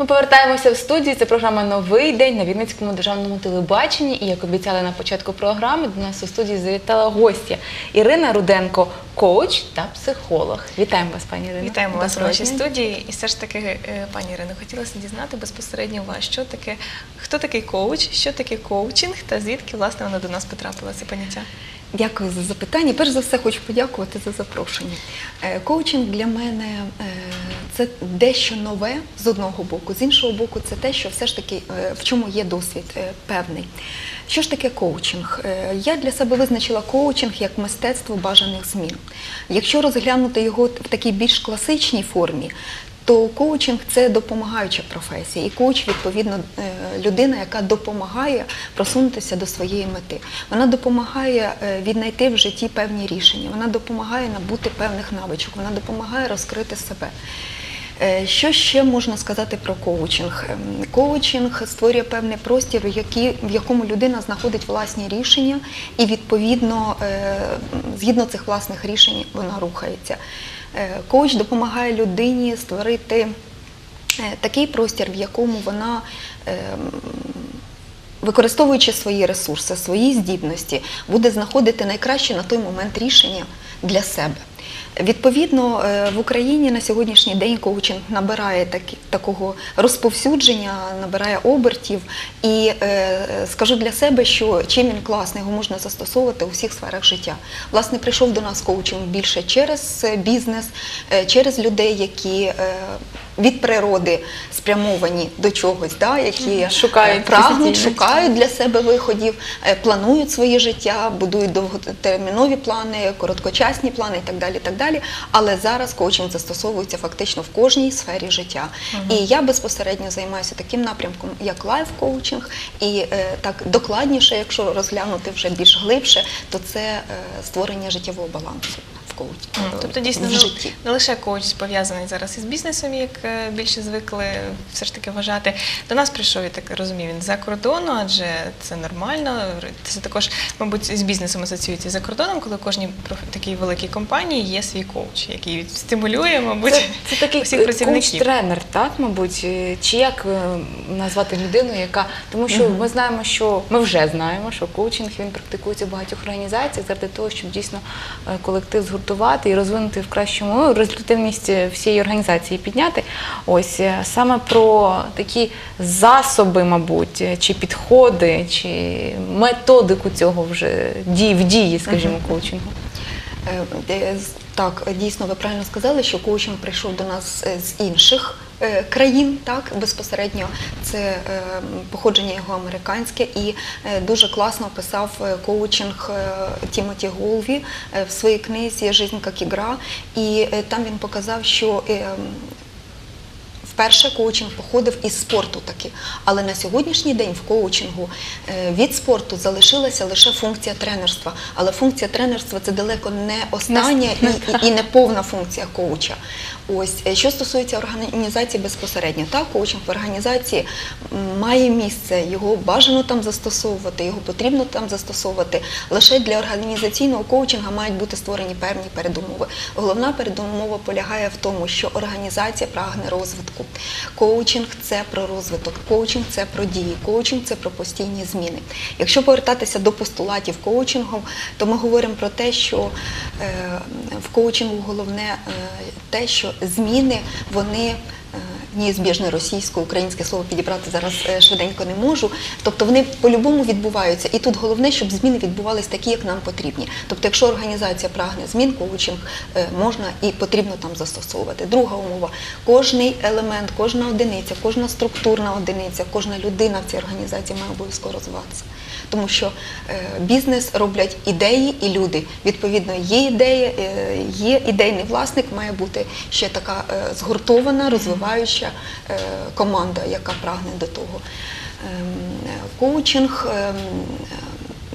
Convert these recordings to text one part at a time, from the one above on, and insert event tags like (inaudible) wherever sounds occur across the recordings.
Ми повертаємося в студію. Це програма Новий день на Вінницькому державному телебаченні. І як обіцяли на початку програми, до нас у студії завітала гостя Ірина Руденко, коуч та психолог. Вітаємо вас, пані Ірино. Вітаємо вас Доброго нашій студії. І все ж таки, е, пані Ірино, хотілося дізнати безпосередньо вас, що таке, хто такий коуч, що таке коучинг та звідки власне воно до нас потрапило це поняття. Дякую за запитання. Перш за все, хочу подякувати за запрошення. Е, Коучинг для мене е, це дещо нове з одного боку, з іншого боку, це те, що все ж таки е, в чому є досвід певний. Що ж таке коучинг? Я для себе визначила коучинг як мистецтво бажаних змін. Якщо розглянути його в такій більш класичній формі, то коучинг це допомагаюча професія, і коуч, відповідно, е, людина, яка допомагає просунутися до своєї мети. Вона допомагає е, віднайти в житті певні рішення, вона допомагає набути певних навичок, вона допомагає розкрити себе. Е, Що ще можна сказати про коучинг? Ем, Коучинг створює певний простір, в якому людина знаходить власні рішення, і відповідно, згідно цих власних рішень, вона рухається. Е, Коуч допомагає людині створити е, такий простір, в якому вона. ем, Використовуючи свої ресурси, свої здібності, буде знаходити найкраще на той момент рішення для себе. Відповідно, е, в Україні на сьогоднішній день коучинг набирає такі, такого розповсюдження, набирає обертів. І е, скажу для себе, що чим він класний, його можна застосовувати у всіх сферах життя. Власне, прийшов до нас коучинг більше через е, бізнес, е, через людей, які е, від природи спрямовані до чогось, да, які е, Шукають прагнуть, шукають для себе виходів, е, планують своє життя, будують довготермінові плани, короткочасні плани і так далі. і так далі. Але зараз коучинг застосовується фактично в кожній сфері життя. І я безпосередньо займаюся таким напрямком, як лайф-коучинг, і е, так докладніше, якщо розглянути вже більш глибше, то це е, створення життєвого балансу коучингу. Тобто дійсно в не- житті. не лише коуч пов'язаний зараз із бізнесом, як е, більше звикли все ж таки вважати. До нас прийшов, я так розумію, він за кордону, адже це нормально. Це також, мабуть, з бізнесом асоціюється за кордоном, коли в кожній такій великій компанії є свій коуч, який стимулює, мабуть, Це, це такий всіх працівників. коуч-тренер, так, мабуть, Е, чи як е, назвати людину, яка тому, що ми знаємо, що ми вже знаємо, що коучинг він практикується в багатьох організаціях заради того, щоб дійсно е, колектив згуртувати і розвинути в кращому ну, результативність е, всієї організації підняти. Ось е, саме про такі засоби, мабуть, е, чи підходи, чи методику цього вже дій в дії, скажімо, коучингу. Е, Так, дійсно, ви правильно сказали, що коучинг прийшов до нас з інших країн, так безпосередньо це походження його американське, і дуже класно описав коучинг Тімоті Голві в своїй книзі Жизнь як ігра. І там він показав, що е, Вперше коучинг походив із спорту таки, але на сьогоднішній день в коучингу е, від спорту залишилася лише функція тренерства. Але функція тренерства це далеко не остання і, і, не повна функція коуча. Ось е, що стосується організації безпосередньо, так, коучинг в організації має місце, його бажано там застосовувати, його потрібно там застосовувати. Лише для організаційного коучинга мають бути створені певні передумови. Головна передумова полягає в тому, що організація прагне розвитку. Коучинг це про розвиток, коучинг це про дії, коучинг це про постійні зміни. Якщо повертатися до постулатів коучингу, то ми говоримо про те, що е, в коучингу головне е, те, що зміни вони. е, Неізбіжне російсько, українське слово підібрати зараз швиденько не можу. Тобто вони по-любому відбуваються. І тут головне, щоб зміни відбувалися такі, як нам потрібні. Тобто, якщо організація прагне змін, коучинг можна і потрібно там застосовувати. Друга умова: кожний елемент, кожна одиниця, кожна структурна одиниця, кожна людина в цій організації має обов'язково розвиватися. Тому що е, бізнес роблять ідеї і люди. Відповідно, є ідея, е, є ідейний власник, має бути ще така е, згуртована, розвиваюча команда, яка прагне до того. Ем, Коучинг.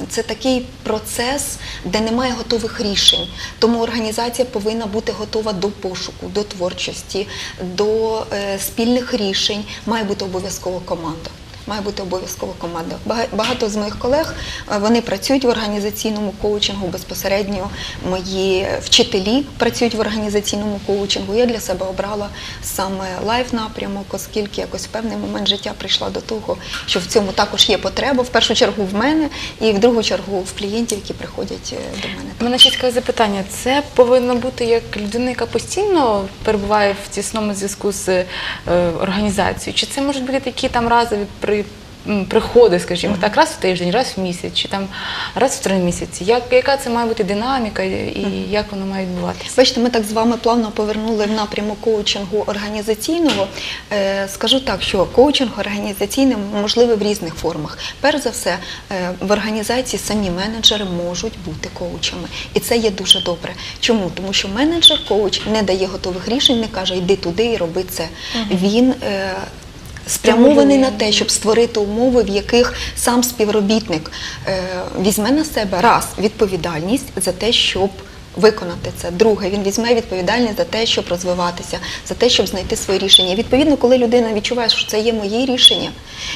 Це такий процес, де немає готових рішень. Тому організація повинна бути готова до пошуку, до творчості, до е, спільних рішень. Має бути обов'язково команда. Має бути обов'язково команда. Бага- Багато з моїх колег е, вони працюють в організаційному коучингу безпосередньо. Мої вчителі працюють в організаційному коучингу. Я для себе обрала саме лайф напрямок, оскільки якось в певний момент життя прийшла до того, що в цьому також є потреба. В першу чергу в мене, і в другу чергу в клієнтів, які приходять е, до мене. У мене ще таке запитання. Це повинно бути як людина, яка постійно перебуває в тісному зв'язку з е, організацією? Чи це можуть бути такі там разові при, приходи, скажімо так, раз в тиждень, раз в місяць, чи там раз в три місяці? Як, яка це має бути динаміка і як воно має відбуватися? Бачите, ми так з вами плавно повернули в напрямок коучингу організаційного. Е, Скажу так, що коучинг організаційний можливий в різних формах. Перш за все, е, в організації самі менеджери можуть бути коучами, і це є дуже добре. Чому? Тому що менеджер, коуч не дає готових рішень, не каже йди туди і роби це. Він е, спрямований на те, щоб створити умови, в яких сам співробітник е, візьме на себе раз відповідальність за те, щоб виконати це. Друге, він візьме відповідальність за те, щоб розвиватися, за те, щоб знайти своє рішення. Відповідно, коли людина відчуває, що це є моє рішення,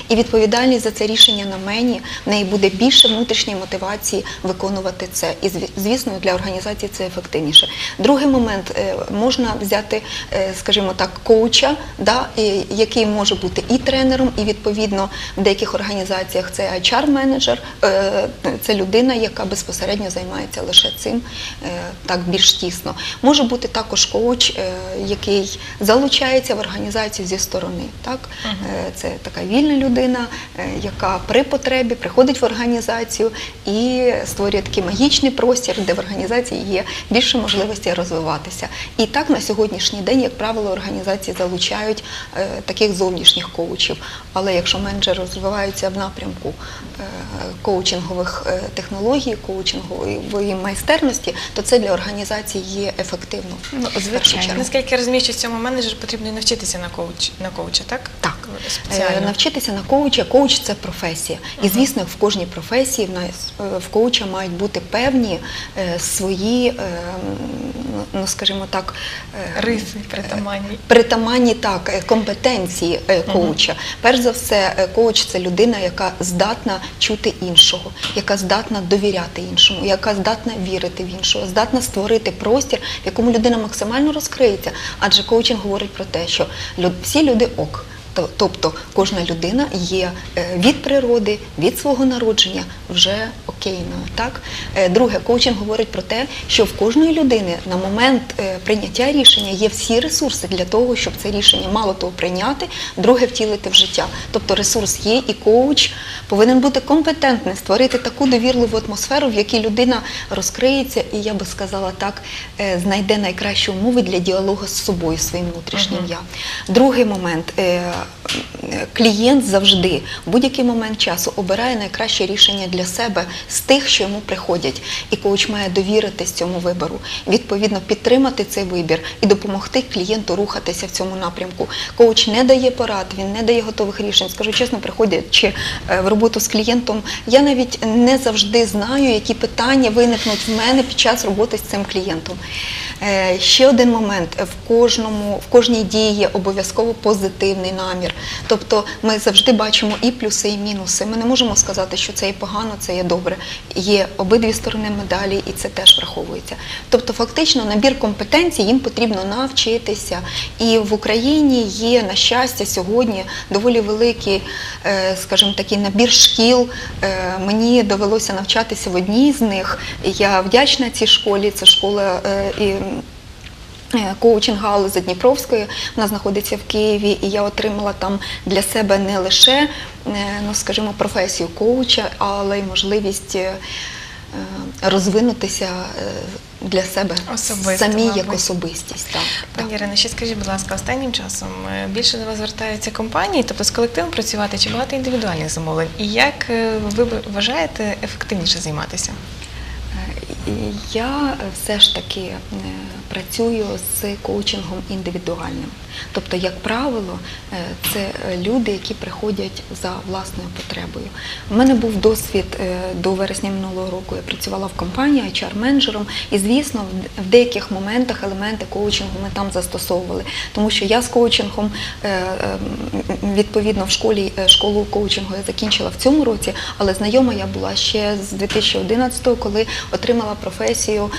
і відповідальність за це рішення на мені, в неї буде більше внутрішньої мотивації виконувати це. І зві- звісно, для організації це ефективніше. Другий момент е, можна взяти, е, скажімо так, коуча, да, який може бути і тренером, і відповідно в деяких організаціях це HR-менеджер, е, це людина, яка безпосередньо займається лише цим так більш тісно. Може бути також коуч, е, який залучається в організацію зі сторони. Так? Е, Це така вільна людина, е, яка при потребі приходить в організацію і створює такий магічний простір, де в організації є більше можливості розвиватися. І так на сьогоднішній день, як правило, організації залучають таких зовнішніх коучів. Але якщо менеджери розвиваються в напрямку коучингових технологій, коучингової майстерності, то це для організації є ефективно. Ну, звичайно. Наскільки я розумію, що цьому менеджеру потрібно і навчитися на коуч на коуча, так? Так. Е, Спеціально. Навчитися на коуча. Коуч це професія. І звісно, в кожній професії в нас е, в коуча мають бути певні е, свої, е, м, ну скажімо так, е, Риси притаманні. притаманні так е, компетенції коуча. коуча. Перш за все, е, коуч це людина, яка здатна чути іншого, яка здатна довіряти іншому, яка здатна вірити в іншого, здатна створити простір, в якому людина максимально розкриється. Адже коучинг говорить про те, що всі люди ок. То- Тобто кожна людина є е, від природи, від свого народження вже окейною. Так? Е, Друге, коучинг говорить про те, що в кожної людини на момент е, прийняття рішення є всі ресурси для того, щоб це рішення мало того прийняти, друге втілити в життя. Тобто ресурс є, і коуч повинен бути компетентним, створити таку довірливу атмосферу, в якій людина розкриється, і я би сказала так, знайде найкращі умови для діалогу з собою, своїм внутрішнім я. Другий момент. Клієнт завжди в будь-який момент часу обирає найкраще рішення для себе з тих, що йому приходять. І коуч має довіритись цьому вибору, відповідно підтримати цей вибір і допомогти клієнту рухатися в цьому напрямку. Коуч не дає порад, він не дає готових рішень. Скажу чесно, приходячи е, в роботу з клієнтом, я навіть не завжди знаю, які питання виникнуть в мене під час роботи з цим клієнтом. Е, Ще один момент в кожному, в кожній дії є обов'язково позитивний намір. Тобто ми завжди бачимо і плюси, і мінуси. Ми не можемо сказати, що це є погано, це є добре. Є обидві сторони медалі, і це теж враховується. Тобто, фактично, набір компетенцій їм потрібно навчитися. І в Україні є, на щастя, сьогодні доволі великий, е, скажімо, такий набір шкіл. Е, Мені довелося навчатися в одній з них. Я вдячна цій школі. Це школа е, і коучинг галузі Дніпровської. Вона знаходиться в Києві, і я отримала там для себе не лише, е, ну скажімо, професію коуча, але й можливість е, е, розвинутися е, для себе Особисто, самі як особистість. Так, Пані так. Ірино, ще скажіть, будь ласка, останнім часом е, більше до вас звертаються компанії, тобто з колективом працювати чи багато індивідуальних замовлень? І як е, ви вважаєте ефективніше займатися? Е, Я все ж таки е, працюю з коучингом індивідуальним. Тобто, як правило, е, це е, люди, які приходять за власною потребою. У мене був досвід е, до вересня минулого року. Я працювала в компанії HR-менеджером, і звісно, в- деяких моментах елементи коучингу ми там застосовували, тому що я з коучингом відповідно в школі школу коучингу я закінчила в цьому році, але знайома я була ще з 2011-го, коли отримала професію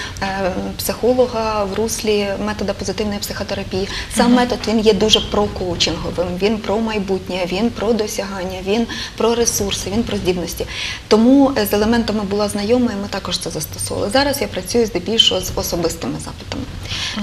психолога в руслі метода позитивної психотерапії. Сам метод він є дуже прокоучинговим, він про майбутнє, він про досягання, він про ресурси, він про здібності. Тому е, з елементами була знайома, і ми також це застосовували. Зараз я працюю здебільшого з особистими запитами.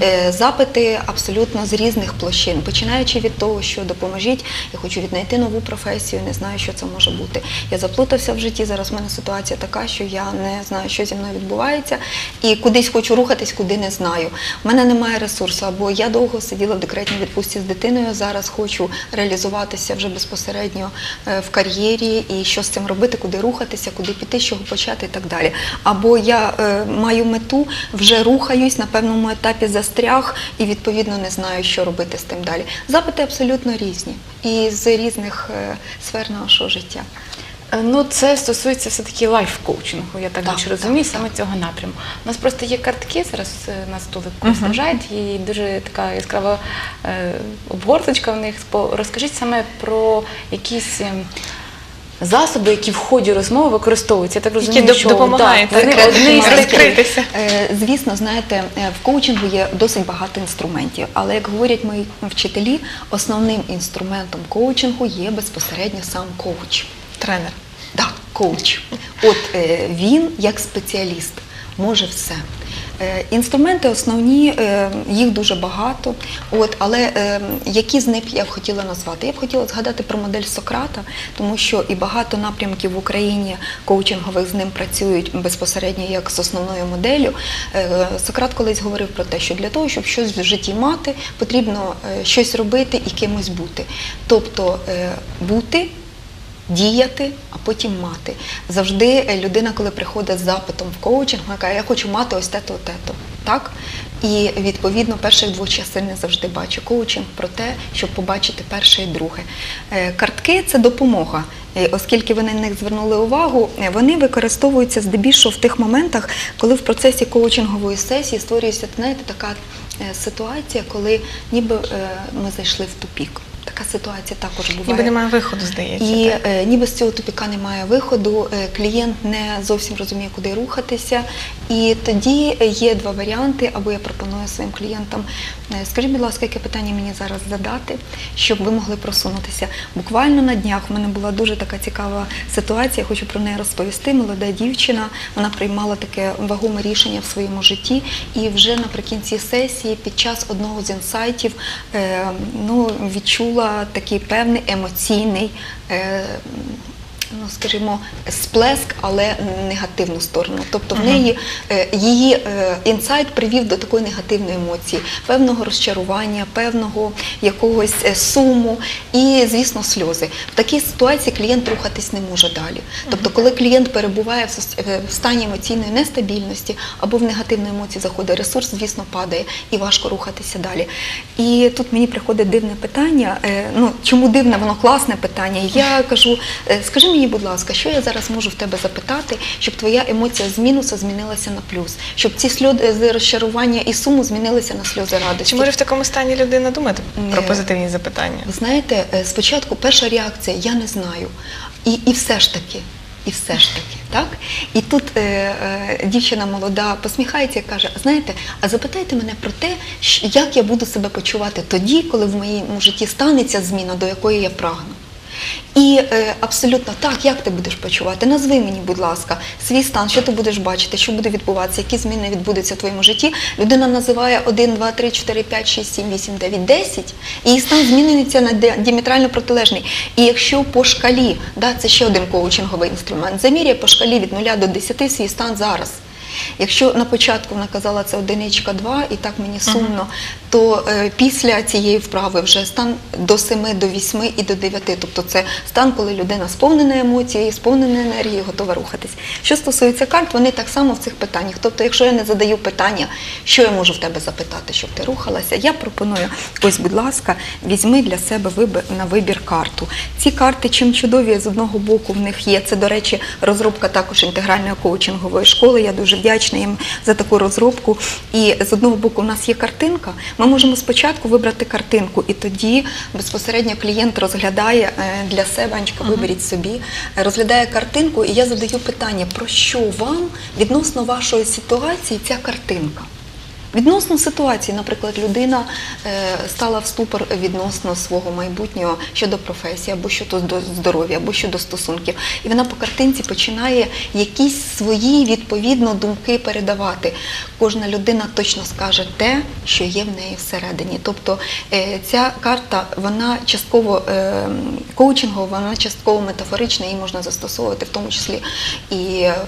Е, Запити абсолютно з різних площин, починаючи від того, що допоможіть, я хочу віднайти нову професію, не знаю, що це може бути. Я заплутався в житті. Зараз в мене ситуація така, що я не знаю, що зі мною відбувається, і кудись хочу рухатись, куди не знаю. У мене немає ресурсу, або я довго сиділа в декретній відпустці з дитиною. Зараз хочу реалізуватися вже безпосередньо е, в кар'єрі і що з цим робити, куди рухатися, куди піти, з чого почати і так далі. Або я е, маю мету, вже рухаюсь на певному етапі застряг і відповідно не знаю, що робити з тим далі. Запити абсолютно різні і з різних е, сфер нашого життя. Е, Ну, це стосується все-таки лайф-коучингу, я так, Так, більше розумію, так. саме цього напряму. У нас просто є картки зараз на столику лежать, і дуже така яскрава е, обгорточка в них. Розкажіть саме про якісь. ем, Засоби, які в ході розмови використовуються, я так розумію, що допомагають так, вони одні з Розкритися. Е, Звісно, знаєте, в коучингу є досить багато інструментів, але як говорять мої вчителі, основним інструментом коучингу є безпосередньо сам коуч. Тренер. Так, коуч. От е, він, як спеціаліст, може все. Е, Інструменти основні, е, їх дуже багато. От, але які з них я б хотіла назвати? Я б хотіла згадати про модель Сократа, тому що і багато напрямків в Україні коучингових з ним працюють безпосередньо як з основною моделлю. Сократ колись говорив про те, що для того, щоб щось в житті мати, потрібно щось робити і кимось бути. Тобто бути діяти, а потім мати. Завжди е, людина, коли приходить з запитом в коучинг, вона каже, я хочу мати ось те-то, те-то. Так? І відповідно перших двох частин не завжди бачу. Коучинг про те, щоб побачити перше і друге. Е, Картки це допомога. Е, Оскільки ви на них звернули увагу, вони використовуються здебільшого в тих моментах, коли в процесі коучингової сесії створюється знаєте, така ситуація, коли ніби ми зайшли в тупік. Така ситуація також буває. Ніби немає виходу, здається. І так. е, ніби з цього тупіка немає виходу, е, клієнт не зовсім розуміє, куди рухатися. І тоді є два варіанти, або я пропоную своїм клієнтам, е, скажіть, будь ласка, яке питання мені зараз задати, щоб ви могли просунутися. Буквально на днях в мене була дуже така цікава ситуація, я хочу про неї розповісти. Молода дівчина, вона приймала таке вагоме рішення в своєму житті, і вже наприкінці сесії, під час одного з інсайтів, ну, відчула такий певний емоційний. Ну, скажімо, сплеск, але негативну сторону. Тобто в неї е, її е, інсайт привів до такої негативної емоції, певного розчарування, певного якогось е, суму і, звісно, сльози. В такій ситуації клієнт рухатись не може далі. Тобто, коли клієнт перебуває в стані емоційної нестабільності або в негативну емоцію заходить, ресурс, звісно, падає і важко рухатися далі. І тут мені приходить дивне питання. Ну чому дивне, воно класне питання. Я кажу, скажи мені, будь ласка, що я зараз можу в тебе запитати, щоб твоя емоція з мінуса змінилася на плюс, щоб ці сльози розчарування і суму змінилися на сльози радості. Чи може в такому стані людина думати про позитивні запитання? Ви знаєте, е, спочатку перша реакція я не знаю. І, і все ж таки. І все ж таки, так? І тут е, е, дівчина молода посміхається і каже: знаєте, а запитайте мене про те, як я буду себе почувати тоді, коли в моєму житті станеться зміна, до якої я прагну. І е, абсолютно так, як ти будеш почувати? Назви мені, будь ласка, свій стан, що ти будеш бачити, що буде відбуватися, які зміни відбудуться в твоєму житті. Людина називає 1, 2, 3, 4, 5, 6, 7, 8, 9, 10, і її стан змінюється на ді- діаметрально протилежний. І якщо по шкалі, да, це ще один коучинговий інструмент, заміряє по шкалі від 0 до 10 свій стан зараз. Якщо на початку вона казала це одиничка, два, і так мені сумно, то е, після цієї вправи вже стан до 7, до 8 і до 9. Тобто це стан, коли людина сповнена емоцій, сповнена енергії, готова рухатись. Що стосується карт, вони так само в цих питаннях. Тобто, якщо я не задаю питання, що я можу в тебе запитати, щоб ти рухалася, я пропоную, ось, будь ласка, візьми для себе на вибір карту. Ці карти, чим чудові, з одного боку в них є. Це, до речі, розробка також інтегральної коучингової школи. Я дуже вдячна їм за таку розробку. І з одного боку, у нас є картинка. Ми можемо спочатку вибрати картинку, і тоді безпосередньо клієнт розглядає е, для себе, Анечка, виберіть собі, розглядає картинку, і я задаю питання, про що вам відносно вашої ситуації ця картинка? Відносно ситуації, наприклад, людина е, стала в ступор відносно свого майбутнього щодо професії, або щодо здоров'я, або щодо стосунків. І вона по картинці починає якісь свої відповідно думки передавати. Кожна людина точно скаже те, що є в неї всередині. Тобто е, ця карта, вона частково е, коучингова, вона частково метафорична, її можна застосовувати, в тому числі і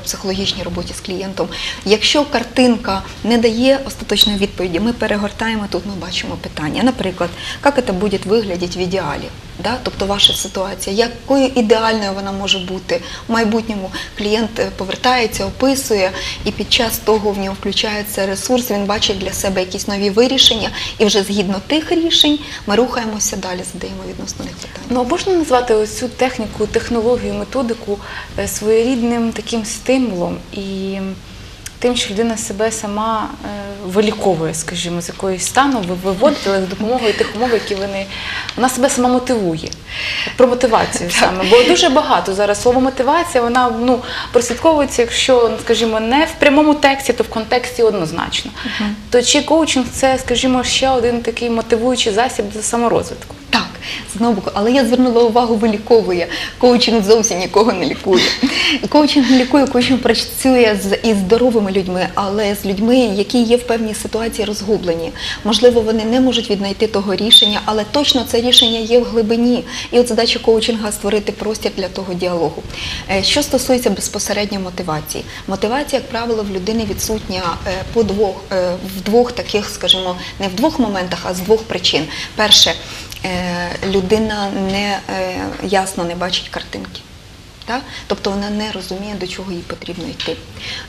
в психологічній роботі з клієнтом. Якщо картинка не дає остаточної відповіді, ми перегортаємо тут, ми бачимо питання. Наприклад, як це буде виглядати в ідеалі? Да? Тобто ваша ситуація, якою ідеальною вона може бути в майбутньому. Клієнт е, повертається, описує, і під час того в нього включається ресурс, він бачить для себе якісь нові вирішення, і вже згідно тих рішень ми рухаємося далі, задаємо відносно них питання. Ну, можна назвати ось цю техніку, технологію, методику е, своєрідним таким стимулом і тим, що людина себе сама е, виліковує, скажімо, з якоїсь стану, ви- виводить, але за допомогою тих умов, які вони. Вона себе сама мотивує. Про мотивацію саме. Бо дуже багато зараз слово мотивація, вона ну, прослідковується, якщо, скажімо, не в прямому тексті, то в контексті однозначно. То чи коучинг це, скажімо, ще один такий мотивуючий засіб до саморозвитку? Знову, але я звернула увагу, виліковує. Коучинг зовсім нікого не лікує. Коучинг не лікує, коучинг працює з із здоровими людьми, але з людьми, які є в певній ситуації розгублені. Можливо, вони не можуть віднайти того рішення, але точно це рішення є в глибині. І от задача коучинга створити простір для того діалогу. Е, Що стосується безпосередньо мотивації, мотивація, як правило, в людини відсутня е, по двох е, в двох таких, скажімо, не в двох моментах, а з двох причин. Перше, людина не е, ясно не бачить картинки. Так? Тобто вона не розуміє, до чого їй потрібно йти.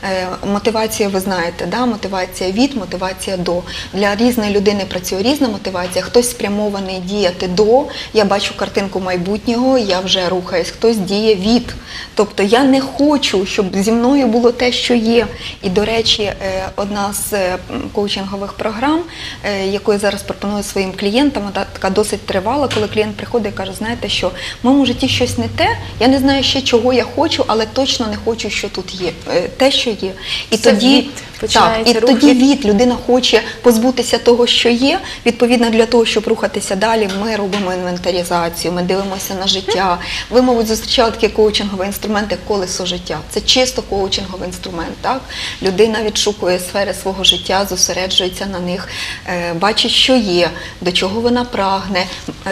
Е, мотивація, ви знаєте, да? мотивація від, мотивація до. Для різної людини працює різна мотивація. Хтось спрямований діяти до, я бачу картинку майбутнього, я вже рухаюсь, хтось діє від. Тобто я не хочу, щоб зі мною було те, що є. І, до речі, е, одна з е, коучингових програм, е, яку я зараз пропоную своїм клієнтам, вона така досить тривала, коли клієнт приходить і каже, знаєте що, в моєму житті щось не те, я не знаю ще чого я хочу, але точно не хочу, що тут є, е, те, що є. І Це тоді від, так, і рух тоді від- людина хоче позбутися того, що є. Відповідно, для того, щоб рухатися далі, ми робимо інвентаризацію, ми дивимося на життя. Ви, мабуть, зустрічали такі коучингові інструменти як колесо життя. Це чисто коучинговий інструмент. Так? Людина відшукує сфери свого життя, зосереджується на них, е, бачить, що є, до чого вона прагне,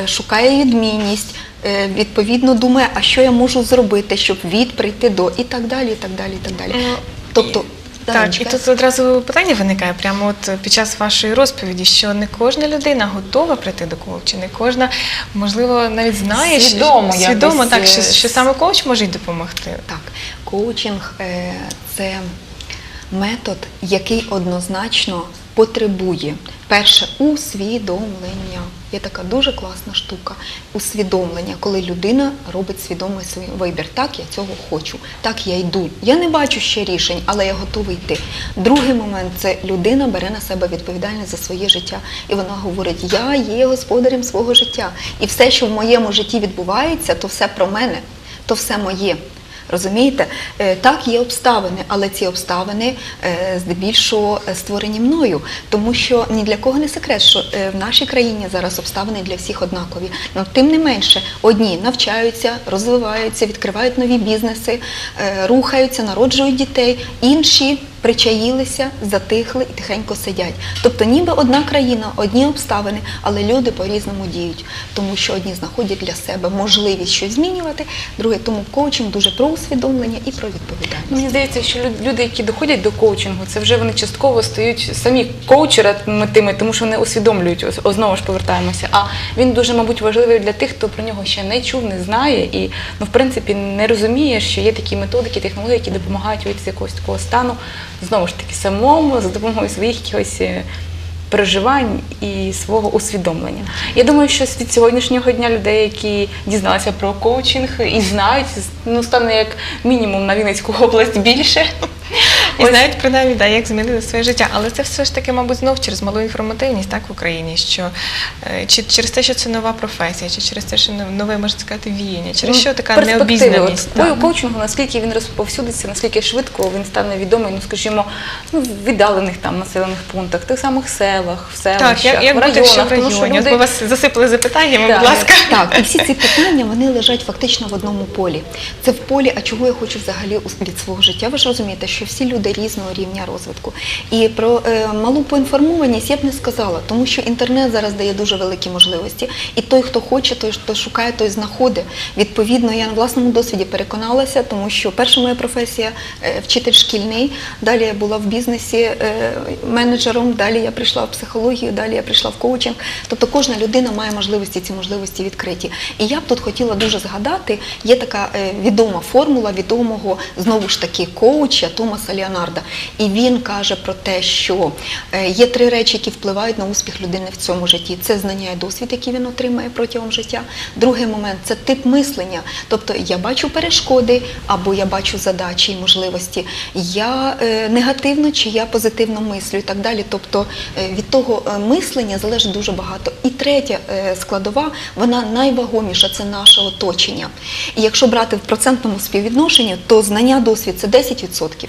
е, шукає відмінність. Е, Відповідно думає, а що я можу зробити, щоб від прийти до і так далі, і так далі, і так далі. Ну, Тобто, Так, і тут одразу питання виникає прямо от під час вашої розповіді, що не кожна людина готова прийти до коуча, не кожна, можливо, навіть знає, що- Свідомо свідомо так, що, е, що саме коуч може й допомогти. Так, коучинг е, це метод, який однозначно потребує перше усвідомлення. Є така дуже класна штука. Усвідомлення, коли людина робить свідомий свій вибір. Так, я цього хочу, так я йду. Я не бачу ще рішень, але я готовий йти. Другий момент це людина бере на себе відповідальність за своє життя, і вона говорить: Я є господарем свого життя, і все, що в моєму житті відбувається, то все про мене, то все моє. Розумієте, Е, так є обставини, але ці обставини е, здебільшого е, створені мною, тому що ні для кого не секрет, що в нашій країні зараз обставини для всіх однакові. Ну тим не менше, одні навчаються, розвиваються, відкривають нові бізнеси, рухаються, народжують дітей, інші причаїлися, затихли і тихенько сидять. Тобто, ніби одна країна, одні обставини, але люди по-різному діють, тому що одні знаходять для себе можливість щось змінювати, другі тому коучинг дуже про усвідомлення і про відповідальність. Мені здається, що люд- люди, які доходять до коучингу, це вже вони частково стають самі коучерами тими, тому що вони усвідомлюють, ось знову ж повертаємося. А він дуже, мабуть, важливий для тих, хто про нього ще не чув, не знає і, ну, в принципі, не розуміє, що є такі методики, технології, які допомагають вийти з якогось такого стану, знову ж таки, самому, за допомогою своїх якихось. е, Переживань і свого усвідомлення. Я думаю, що від сьогоднішнього дня людей, які дізналися про коучинг і знають, ну стане як мінімум на Вінницьку область більше. І знають принаймні, да, як змінили своє життя. Але це все ж таки, мабуть, знов через малу інформативність так в Україні, що е, чи через те, що це нова професія, чи через те, що нове можна сказати віяння, через що така Ну, необізнаність. От, по коучингу, наскільки він розповсюдиться, наскільки швидко він стане відомий, ну скажімо, ну, в віддалених там населених пунктах, тих самих селах, в селищах, Так, як, як в районах, ще в тому що районі? От люди... Ми вас засипали запитаннями, Так. будь ласка. Так, і всі ці питання вони лежать фактично в одному полі. Це в полі, а чого я хочу взагалі від свого життя. Ви ж розумієте, що всі люди різного рівня розвитку. І про е, малу поінформованість я б не сказала, тому що інтернет зараз дає дуже великі можливості. І той, хто хоче, той, хто шукає, той знаходить. Відповідно, я на власному досвіді переконалася, тому що перша моя професія е, вчитель шкільний. Далі я була в бізнесі е, менеджером, далі я прийшла в психологію, далі я прийшла в коучинг. Тобто кожна людина має можливості, ці можливості відкриті. І я б тут хотіла дуже згадати, є така відома формула відомого знову ж таки коуча Томаса Леонарда. І він каже про те, що е, є три речі, які впливають на успіх людини в цьому житті. Це знання і досвід, який він отримає протягом життя. Другий момент це тип мислення. Тобто я бачу перешкоди або я бачу задачі і можливості. Я е, негативно чи я позитивно мислю і так далі. Тобто е, від того мислення залежить дуже багато. І третя складова, вона найвагоміша це наше оточення. І якщо брати в процентному співвідношенні, то знання, досвід це 10%.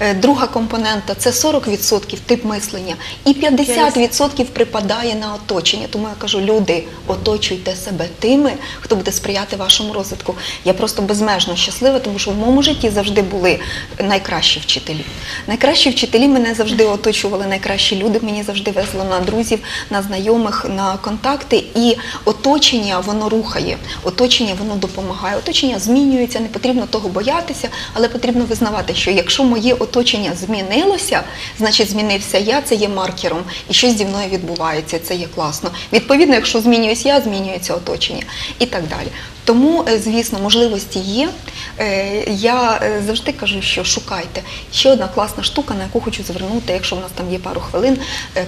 Е, Друга компонента це 40% тип мислення, і 50% припадає на оточення. Тому я кажу, люди, оточуйте себе тими, хто буде сприяти вашому розвитку. Я просто безмежно щаслива, тому що в моєму житті завжди були найкращі вчителі. Найкращі вчителі мене завжди оточували, найкращі люди мені завжди везли на друзів, на знайомих, на контакти. І оточення воно рухає, оточення воно допомагає. Оточення змінюється, не потрібно того боятися, але потрібно визнавати, що якщо моє оточення змінилося, значить змінився я, це є маркером, і щось зі мною відбувається, це є класно. Відповідно, якщо змінююсь я, змінюється оточення і так далі. Тому, е, звісно, можливості є. Е, Я е, завжди кажу, що шукайте. Ще одна класна штука, на яку хочу звернути, якщо в нас там є пару хвилин,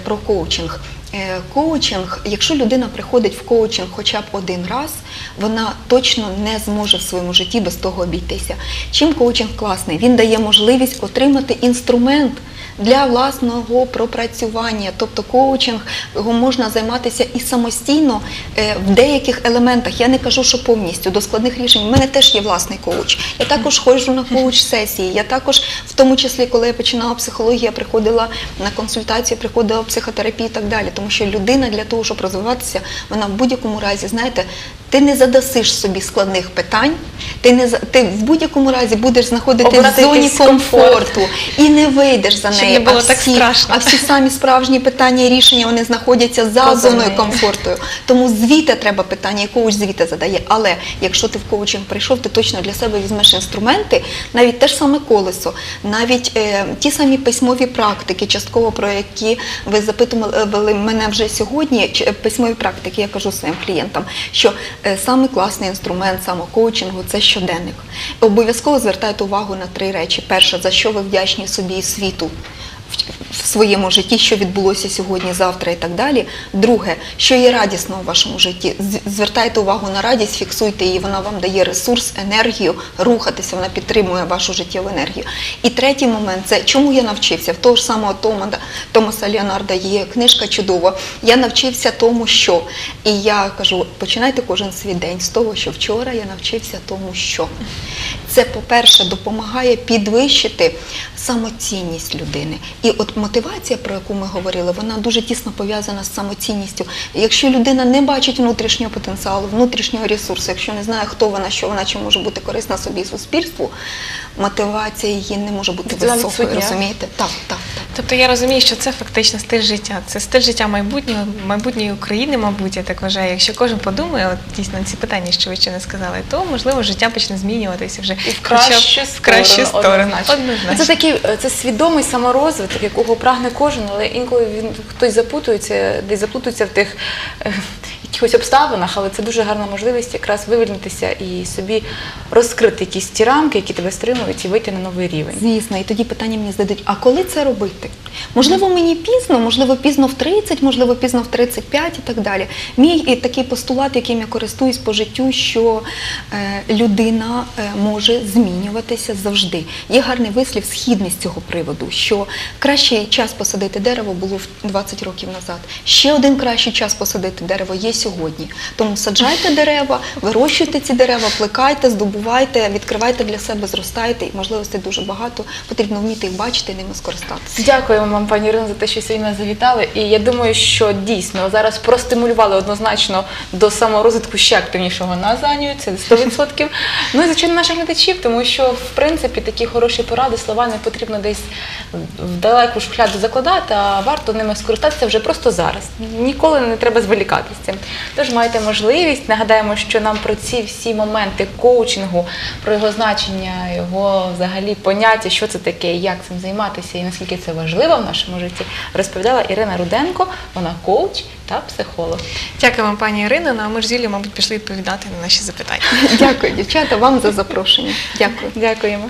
про коучинг. Е, Коучинг, якщо людина приходить в коучинг хоча б один раз, вона точно не зможе в своєму житті без того обійтися. Чим коучинг класний? Він дає можливість отримати інструмент для власного пропрацювання. Тобто коучинг можна займатися і самостійно е, в деяких елементах. Я не кажу, що повністю до складних рішень. У мене теж є власний коуч. Я також ходжу на коуч-сесії. Я також, в тому числі, коли я починала психологію, я приходила на консультацію, приходила психотерапію і так далі. Тому що людина для того, щоб розвиватися, вона в будь-якому разі, знаєте, ти не задасиш собі складних питань, ти не ти в будь-якому разі будеш знаходитися в зоні комфорт. комфорту і не вийдеш за Щоб неї. не було а так всі, страшно. А всі самі справжні питання і рішення вони знаходяться за Поза зоною нею. комфорту. Тому звідти треба питання, і коуч звідти задає. Але якщо ти в коучинг прийшов, ти точно для себе візьмеш інструменти, навіть те ж саме колесо, навіть е, ті самі письмові практики, частково про які ви запитували мене вже сьогодні. е, Письмові практики, я кажу своїм клієнтам, що саме класний інструмент самокоучингу це щоденник. Обов'язково звертайте увагу на три речі: перше, за що ви вдячні собі і світу в- своєму житті, що відбулося сьогодні, завтра і так далі. Друге, що є радісно у вашому житті. Звертайте увагу на радість, фіксуйте її, вона вам дає ресурс, енергію, рухатися, вона підтримує вашу життєву енергію. І третій момент це чому я навчився. В того ж самого Тома, Томаса Леонарда є книжка чудова. Я навчився тому, що. І я кажу, починайте кожен свій день з того, що вчора я навчився тому, що. Це, по-перше, допомагає підвищити самоцінність людини. І от мотивація, про яку ми говорили, вона дуже тісно пов'язана з самоцінністю. Якщо людина не бачить внутрішнього потенціалу, внутрішнього ресурсу, якщо не знає, хто вона, що вона, чи може бути корисна собі і суспільству, мотивація її не може бути Вона високою, відсутня. розумієте? Так, так, так. Тобто я розумію, що це фактично стиль життя. Це стиль життя майбутнього, майбутньої України, мабуть, я так вважаю. Якщо кожен подумає, от дійсно ці питання, що ви ще не сказали, то можливо життя почне змінюватися вже І в кращу в кращу сторону, сторону. однозначно. Однозначно. Це такий це свідомий саморозвиток, якого прагне кожен, але інколи він хтось запутується, десь запутується в тих е, якихось обставинах, але це дуже гарна можливість якраз вивільнитися і собі розкрити якісь ті рамки, які тебе стримують, і вийти на новий рівень. Звісно, і тоді питання мені задають: а коли це робити? Можливо, мені пізно, можливо, пізно в 30, можливо, пізно в 35 і так далі. Мій і такий постулат, яким я користуюсь по життю, що е, людина е, може змінюватися завжди. Є гарний вислів східний з цього приводу, що кращий час посадити дерево було в 20 років назад. Ще один кращий час посадити дерево є сьогодні. Тому саджайте дерева, вирощуйте ці дерева, плекайте, здобувайте, відкривайте для себе, зростайте. І можливостей дуже багато. Потрібно вміти їх бачити і ними скористатися. Дякуємо вам, пані Ірино, за те, що сьогодні нас завітали. І я думаю, що дійсно зараз простимулювали однозначно до саморозвитку ще активнішого нас заню, це 100%. (laughs) Ну і звичайно наших глядачів, тому що в принципі такі хороші поради, слова не потрібно десь в далеку шухляду закладати, а варто ними скористатися вже просто зараз. Ніколи не треба зволікати з цим. Тож маєте можливість. Нагадаємо, що нам про ці всі моменти коучингу, про його значення, його взагалі поняття, що це таке, як цим займатися і наскільки це важливо в нашому житті, розповідала Ірина Руденко. Вона коуч та психолог. Дякую вам, пані Ірино. Ну а ми ж з Юлією, мабуть, пішли відповідати на наші запитання. Дякую, дівчата, вам за запрошення. Дякую. Дякуємо.